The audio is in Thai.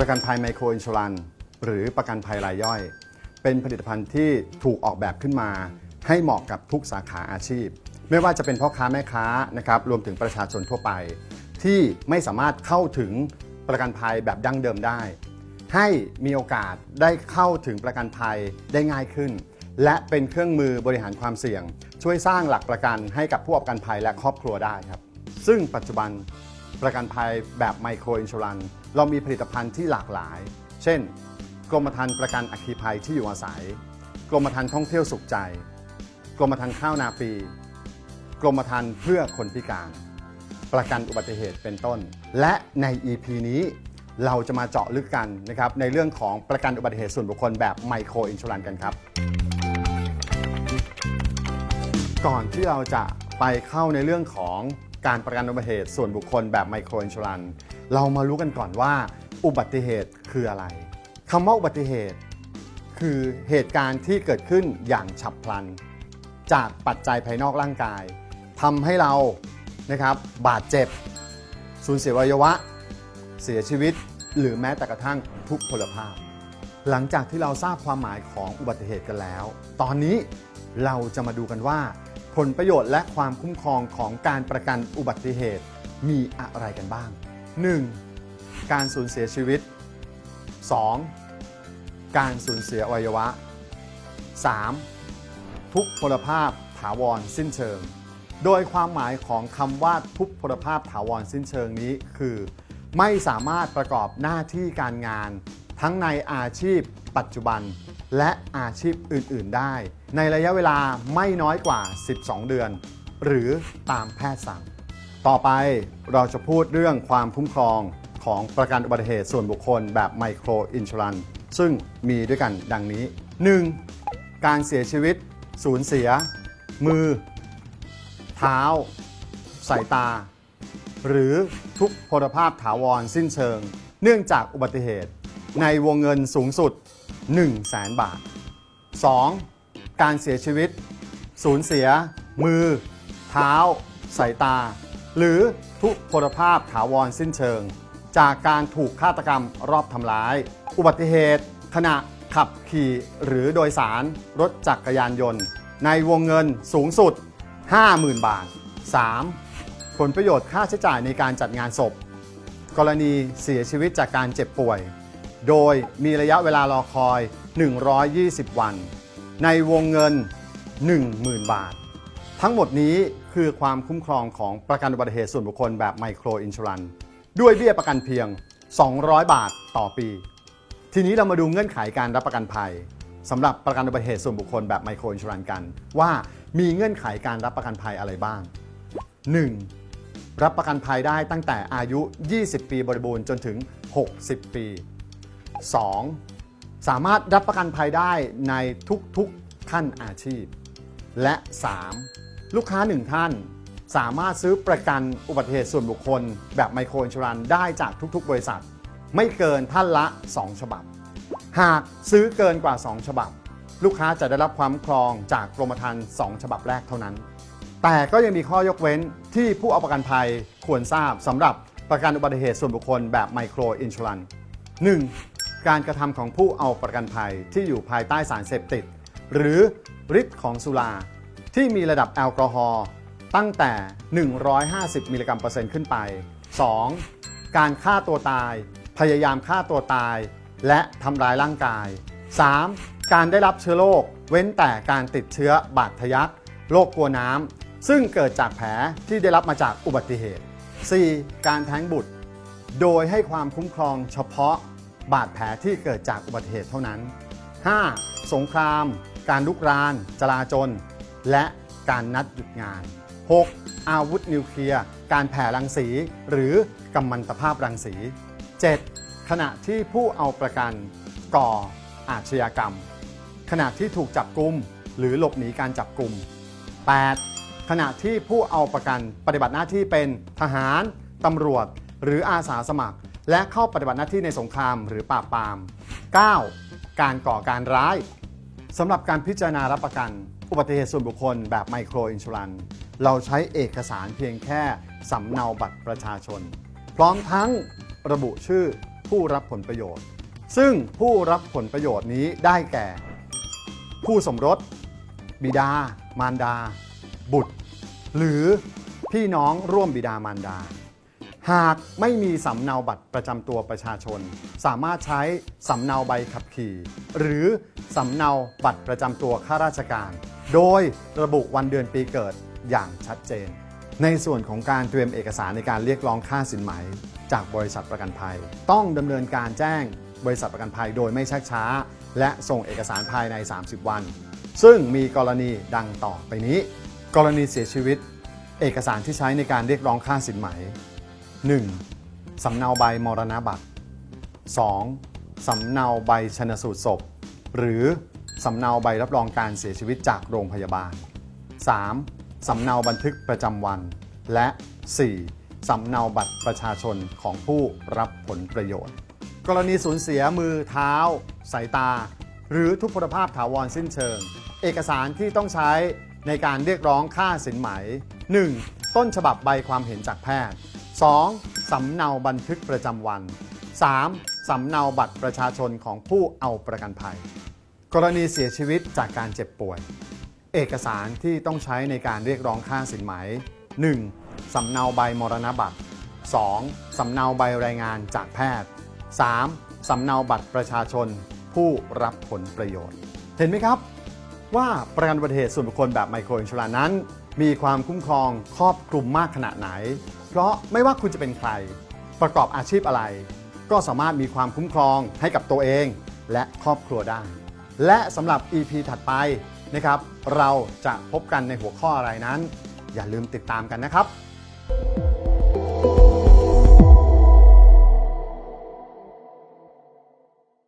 ประกันภัยไมโครอินชูรันหรือประกันภัยรายย่อย เป็นผลิตภัณฑ์ที่ถูกออกแบบขึ้นมา ให้เหมาะกับทุกสาขาอาชีพ ไม่ว่าจะเป็นพ่อค้าแม่ค้านะครับรวมถึงประชาชนทั่วไป ที่ไม่สามารถเข้าถึงประกันภัยแบบดั้งเดิมได้ ให้มีโอกาสได้เข้าถึงประกันภัยได้ง่ายขึ้น และเป็นเครื่องมือบริหารความเสี่ยง ช่วยสร้างหลักประกันให้กับผู้ประกันภัยและครอบครัวได้ครับ ซึ่งปัจจุบัน ประกันภัยแบบไมโครอินชูรันเรามีผลิตภัณฑ์ที่หลากหลาย เช่น กรมธรรม์ประกันอัคคีภัยที่อยู่อาศัย กรมธรรม์ท่องเที่ยวสุขใจ กรมธรรม์ข้าวนาปี กรมธรรม์เพื่อคนพิการ ประกันอุบัติเหตุเป็นต้น และใน EP นี้เราจะมาเจาะลึกกันนะครับในเรื่องของประกันอุบัติเหตุส่วนบุคคลแบบไมโครอินชูรันกันครับ ก่อนที่เราจะไปเข้าในเรื่องของ การประกันอุบัติเหตุส่วนบุคคลแบบไมโครอินชูรันเรามารู้กันก่อนว่า อุบัติเหตุคืออะไรคำว่าอุบัติเหตุ คือเหตุการณ์ที่เกิดขึ้นอย่างฉับพลัน จากปัจจัยภายนอกร่างกายทำให้เรานะครับบาดเจ็บ สูญเสียวัยวะ เสียชีวิต หรือแม้แต่กระทั่งทุกพลภาพ หลังจากที่เราทราบความหมายของอุบัติเหตุกันแล้ว ตอนนี้เราจะมาดูกันว่า ผลประโยชน์และความคุ้มครองของการประกันอุบัติเหตุมีอะไรกันบ้าง 1. การสูญเสียชีวิต 2. การสูญเสียอวัยวะ 3. ทุกพลภาพถาวรสิ้นเชิง โดยความหมายของคำว่าทุกพลภาพถาวรสิ้นเชิงนี้คือ ไม่สามารถประกอบหน้าที่การงาน ทั้งในอาชีพ ปัจจุบัน และอาชีพอื่น ๆ ได้ ในระยะเวลาไม่น้อยกว่า 12 เดือน หรือตามแพทย์สั่ง ต่อไปเราจะพูดเรื่องความคุ้มครองของประกันอุบัติเหตุส่วนบุคคลแบบไมโครอินช r รันซึ่งมีด้วยกันดังนี้ 1. การเสียชีวิต สูญเสีย มือ เท้า สายตา หรือทุกพลภาพถาวรสิ้นเชิง เนื่องจากอุบัติเหตุ ในวงเงินสูงสุด 1 0 0 0 0แสนบาท 2. การเสียชีวิต สูญเสีย มือ เท้า สายตา หรือทุกพลภาพถาวรสิ้นเชิง จากการถูกฆาตกรรมรอบทำร้าย อุบัติเหตุ ขณะขับขี่หรือโดยสาร รถจักรยานยนต์ ในวงเงินสูงสุด 50,000 บาท 3. ผลประโยชน์ค่าใช้จ่ายในการจัดงานศพ กรณีเสียชีวิตจากการเจ็บป่วย โดยมีระยะเวลารอคอย 120 วัน ในวงเงิน 10,000 บาท ทั้งหมดนี้คือความคุ้มครองของประกันอุบัติเหตุส่วนบุคคลแบบไมโครอินชูรันด้วยเบี้ยประกันเพียง 200 บาทต่อปี ทีนี้เรามาดูเงื่อนไขการรับประกันภัยสำหรับประกันอุบัติเหตุส่วนบุคคลแบบไมโครอินชูรันกัน ว่ามีเงื่อนไขการรับประกันภัยอะไรบ้าง 1. รับประกันภัยได้ตั้งแต่อายุ 20 ปีบริบูรณ์จนถึง 60 ปี 2. สามารถรับประกันภัยได้ในทุกๆขั้นอาชีพ และ 3. ลูกค้า 1 ท่าน สามารถซื้อประกันอุบัติเหตุส่วนบุคคล แบบไมโครอินชูรันได้จากทุกๆ บริษัท ไม่เกินท่านละ 2 ฉบับ หากซื้อเกินกว่า 2 ฉบับ ลูกค้าจะได้รับความครองจากกรมธรรม์2ฉบับแรกเท่านั้น แต่ก็ยังมีข้อยกเว้นที่ผู้เอาประกันภัยควรทราบสำหรับประกันอุบัติเหตุส่วนบุคคลแบบไมโครอินชูรัน 1. การกระทำของผู้เอาประกันภัยที่อยู่ภายใต้สารเสพติด หรือฤทธิ์ของสุราที่มีระดับแอลกอฮอล์ตั้งแต่ 150 มิลลิกรัมเปอร์เซ็นต์ขึ้นไป 2. การฆ่าตัวตาย พยายามฆ่าตัวตาย และทำร้ายร่างกาย 3. การได้รับเชื้อโรคเว้นแต่การติดเชื้อบาดทะยักโรคกลัวน้ำ ซึ่งเกิดจากแผลที่ได้รับมาจากอุบัติเหตุ 4. การแท้งบุตร โดยให้ความคุ้มครองเฉพาะ บาดแผลที่เกิดจากอุบัติเหตุเท่านั้น 5. สงคราม การลุกราน จลาจล และการนัดหยุดงาน 6. อาวุธนิวเคลียร์ การแผ่รังสี หรือกัมมันตภาพรังสี 7. ขณะที่ผู้เอาประกันก่ออาชญากรรม ขณะที่ถูกจับกุมหรือหลบหนีการจับกุม 8. ขณะที่ผู้เอาประกันปฏิบัติหน้าที่เป็นทหาร ตำรวจ หรืออาสาสมัคร และเข้าปฏิบัติหน้าที่ในสงครามหรือปราบปราม 9. การก่อการร้ายสำหรับการพิจารณารับประกัน อุบัติเหตุส่วนบุคคลแบบไมโครอินชูรันเราใช้เอกสารเพียงแค่สำเนาบัตรประชาชน พร้อมทั้งระบุชื่อผู้รับผลประโยชน์ ซึ่งผู้รับผลประโยชน์นี้ได้แก่ ผู้สมรส บิดา มารดา บุตร หรือพี่น้องร่วมบิดามารดา หากไม่มีสำเนาบัตรประจำตัวประชาชน สามารถใช้สำเนาใบขับขี่ หรือสำเนาบัตรประจำตัวข้าราชการ โดยระบุวันเดือนปีเกิดอย่างชัดเจน ในส่วนของการเตรียมเอกสารในการเรียกร้องค่าสินไหม จากบริษัทประกันภัย ต้องดำเนินการแจ้งบริษัทประกันภัยโดยไม่ชักช้า และส่งเอกสารภายใน 30 วัน ซึ่งมีกรณีดังต่อไปนี้ กรณีเสียชีวิต เอกสารที่ใช้ในการเรียกร้องค่าสินไหม 1. สำเนาใบมรณบัตร 2. สำเนาใบชนสูตรศพ หรือสำเนาใบรับรองการเสียชีวิตจากโรงพยาบาล 3. สำเนาบันทึกประจำวัน และ 4. สำเนาบัตรประชาชนของผู้รับผลประโยชน์ กรณีสูญเสียมือเท้า สายตา หรือทุพพลภาพถาวรสิ้นเชิง เอกสารที่ต้องใช้ในการเรียกร้องค่าสินไหม 1. ต้นฉบับใบความเห็นจากแพทย์ 2. สำเนาบันทึกประจำวัน 3. สำเนาบัตรประชาชนของผู้เอาประกันภัย กรณีเสียชีวิตจากการเจ็บป่วย เอกสารที่ต้องใช้ในการเรียกร้องค่าสินไหม 1. สำเนาใบมรณบัตร 2. สำเนาใบรายงานจากแพทย์ 3. สำเนาบัตรประชาชน ผู้รับผลประโยชน์ เห็นไหมครับ ว่าประกันอุบัติเหตุส่วนบุคคลแบบไมโครอินชูรันนั้น มีความคุ้มครองครอบคลุมมากขนาดไหน เพราะไม่ว่าคุณจะเป็นใคร ประกอบอาชีพอะไร ก็สามารถมีความคุ้มครองให้กับตัวเองและครอบครัวได้ และสำหรับ EP ถัดไปนะครับ เราจะพบกันในหัวข้ออะไรนั้น อย่าลืมติดตามกันนะครับ